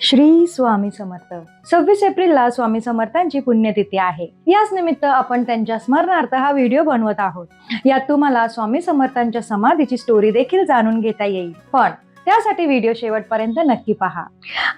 श्री स्वामी समर्थ. सव्वीस एप्रिलला स्वामी समर्थांची पुण्यतिथी आहे. याच निमित्त आपण त्यांच्या स्मरणार्थ हा व्हिडिओ बनवत आहोत. यात तुम्हाला स्वामी समर्थांच्या समाधीची स्टोरी देखील जाणून घेता येईल. पण त्यासाठी व्हिडिओ शेवटपर्यंत नक्की पहा.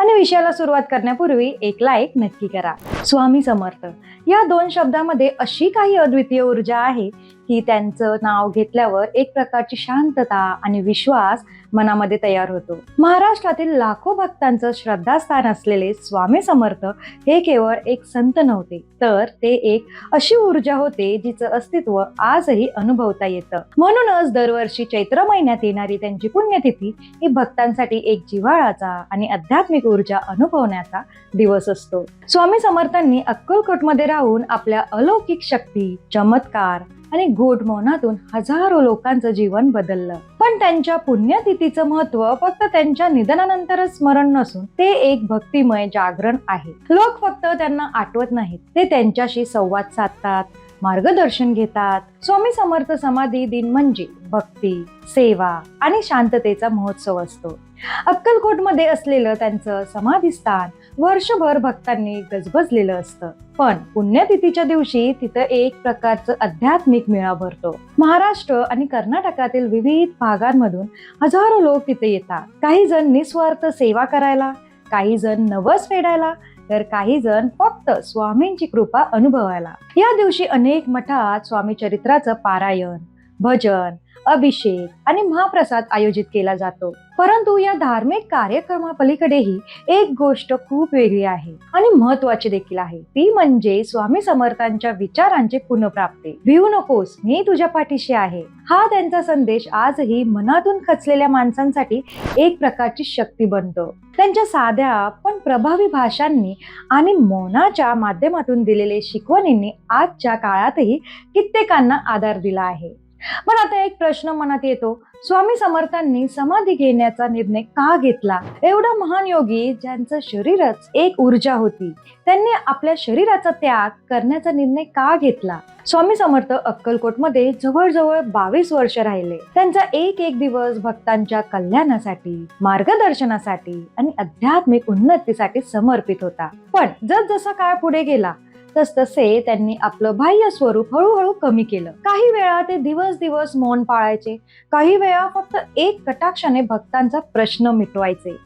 आणि विषयाला सुरुवात करण्यापूर्वी एक लाईक नक्की करा. स्वामी समर्थ. या दोन शब्दामध्ये अशी काही अद्वितीय ऊर्जा आहे की त्यांचं नाव घेतल्यावर एक प्रकारची शांतता आणि विश्वास मनामध्ये तयार होतो. महाराष्ट्रातील लाखो भक्तांचं श्रद्धास्थान असलेले स्वामी समर्थ हे केवळ एक संत नव्हते तर ते एक अशी ऊर्जा होते जिचं अस्तित्व आजही अनुभवता येतं. म्हणूनच दरवर्षी चैत्र महिन्यात येणारी त्यांची पुण्यतिथी ही भक्तांसाठी एक जिव्हाळाचा आणि आध्यात्मिक ऊर्जा अनुभवण्याचा दिवस असतो. स्वामी समर्थांनी अक्कलकोटमध्ये राहून आपल्या अलौकिक शक्ती चमत्कार आणि घोट मौनातून हजारो लोकांचं जीवन बदललं. पण त्यांच्या पुण्यतिथीचं महत्त्व फक्त त्यांच्या निधनानंतरच स्मरण नसून ते एक भक्तिमय जागरण आहे. लोक फक्त त्यांना आठवत नाहीत. ते त्यांच्याशी संवाद साधतात मार्गदर्शन घेतात. स्वामी समर्थ समाधी दिन म्हणजे भक्ती सेवा आणि शांततेचा महोत्सव असतो. अक्कलकोटमध्ये असलेलं त्यांचं समाधी स्थान वर्षभर भक्तांनी गजबजलेलं असतं. पण पुण्यतिथीच्या दिवशी तिथं एक प्रकारचं आध्यात्मिक मेळा भरतो. महाराष्ट्र आणि कर्नाटकातील विविध भागांमधून हजारो लोक तिथे येतात. काही जण निस्वार्थ सेवा करायला काही जण नवस फेडायला तर काही जण फक्त स्वामींची कृपा अनुभवायला. या दिवशी अनेक मठात स्वामी चरित्राचं पारायण भजन अभिषेक आणि महाप्रसाद आयोजित केला जातो. परंतु या धार्मिक कार्यक्रमापलीकडेही एक गोष्ट खूप वेगळी आहे आणि महत्वाची देखील आहे. ती म्हणजे स्वामी समर्थांच्या विचारांची पुनर्प्राप्ती. भिवू नकोस मी तुझ्या पाठीशी आहे. हा त्यांचा संदेश आजही मनातून खचलेल्या माणसांसाठी एक प्रकारची शक्ती बनतो. त्यांच्या साध्या पण प्रभावी भाषांनी आणि मौनाच्या माध्यमातून दिलेले शिकवणींनी आजच्या काळातही कित्येकांना आधार दिला आहे. पण आता एक प्रश्न मनात येतो. स्वामी समर्थांनी समाधी घेण्याचा निर्णय का घेतला? एवढा महान योगी ज्यांचं शरीरच एक ऊर्जा होती त्यांनी आपल्या शरीराचा त्याग करण्याचा निर्णय का घेतला? स्वामी समर्थ अक्कलकोटमध्ये जवळजवळ बावीस वर्ष राहिले. त्यांचा एक एक दिवस भक्तांच्या कल्याणासाठी मार्गदर्शनासाठी आणि आध्यात्मिक उन्नतीसाठी समर्पित होता. पण जसजसा काळ पुढे गेला तसतसे त्यांनी आपलं बाह्य स्वरूप हळूहळू कमी केलं. काही वेळा ते दिवस दिवस मौन पाळायचे काही वेळा फक्त एक कटाक्षाने भक्तांचा प्रश्न मिटवायचे.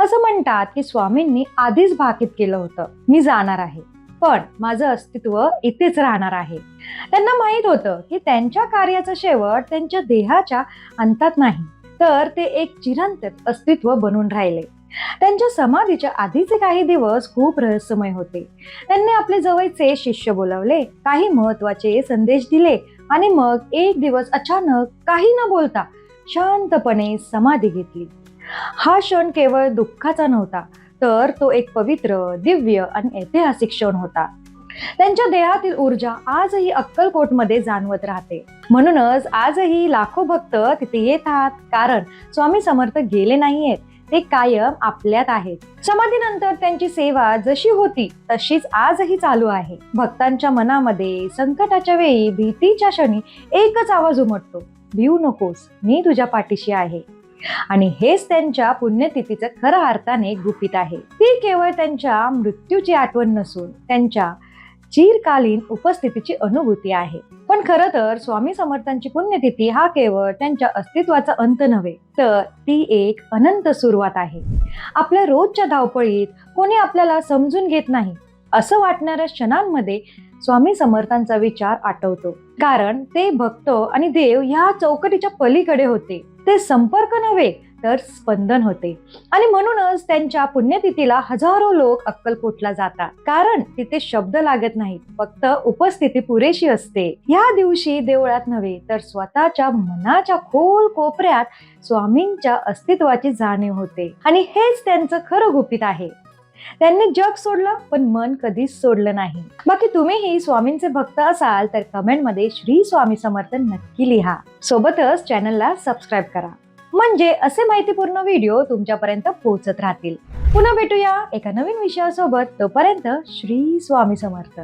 असं म्हणतात की स्वामींनी आधीच भाकीत केलं होतं मी जाणार आहे पण माझं अस्तित्व इथेच राहणार आहे. त्यांना माहीत होतं की त्यांच्या कार्याचा शेवट त्यांच्या देहाच्या अंतात नाही तर ते एक चिरंतन अस्तित्व बनून राहिले. त्यांच्या समाधीच्या आधीचे काही दिवस खूप रहस्यमय होते. त्यांनी आपले जवळचे शिष्य बोलावले काही महत्त्वाचे संदेश दिले आणि मग एक दिवस अचानक काही न बोलता शांतपणे समाधी घेतली. हा क्षण केवळ दुःखाचा नव्हता तर तो एक पवित्र दिव्य आणि ऐतिहासिक क्षण होता. त्यांच्या देहातील ऊर्जा आजही अक्कलकोटमध्ये जाणवत राहते. म्हणूनच आजही लाखो भक्त तिथे येतात कारण स्वामी समर्थ गेले नाहीयेत. ते कायम आपल्यात आहेत. समाधीनंतर त्यांची सेवा जशी होती तशीच आजही चालू आहे. भक्तांच्या मनामध्ये संकटाच्या वेळी भीतीच्या क्षणी एकच आवाज उमटतो भिऊ नकोस मी तुझ्या पाठीशी आहे. आणि हेच त्यांच्या पुण्यतिथीचं खऱ्या अर्थाने गुपित आहे. ती केवळ त्यांच्या मृत्यूची आठवण नसून त्यांच्या चिरकालीन उपस्थितीची अनुभूती आहे. पण खरं तर स्वामी समर्थांची पुण्यतिथी हा केवळ त्यांच्या अस्तित्वाचा अंत नव्हे तर ती एक अनंत सुरुवात आहे. आपल्या रोजच्या धावपळीत कोणी आपल्याला समजून घेत नाही असं वाटणाऱ्या क्षणांमध्ये स्वामी समर्थांचा विचार आठवतो. कारण ते भक्त आणि देव ह्या चौकटीच्या पलीकडे होते. ते संपर्क नव्हे तर स्पंदन होते. आणि म्हणूनच त्यांच्या पुण्यतिथीला हजारो लोक अक्कलकोटला जातात. कारण तिथे शब्द लागत नाहीत. फक्त उपस्थिती पुरेशी असते. या दिवशी देवळात नव्हे तर स्वतःच्या मनाच्या खोल कोपऱ्यात स्वामींच्या अस्तित्वाची जाणीव होते. आणि हेच त्यांचं खरं गुपित आहे. त्यांनी जग सोडलं पण मन कधीच सोडलं नाही. बाकी तुम्हीही स्वामींचे भक्त असाल तर कमेंटमध्ये श्री स्वामी समर्थन नक्की लिहा. सोबतच चॅनलला सबस्क्राईब करा. म्हणजे असे माहितीपूर्ण व्हिडिओ तुमच्यापर्यंत पोहोचत राहतील. पुन्हा भेटूया एका नवीन विषयासोबत. तोपर्यंत श्री स्वामी समर्थ.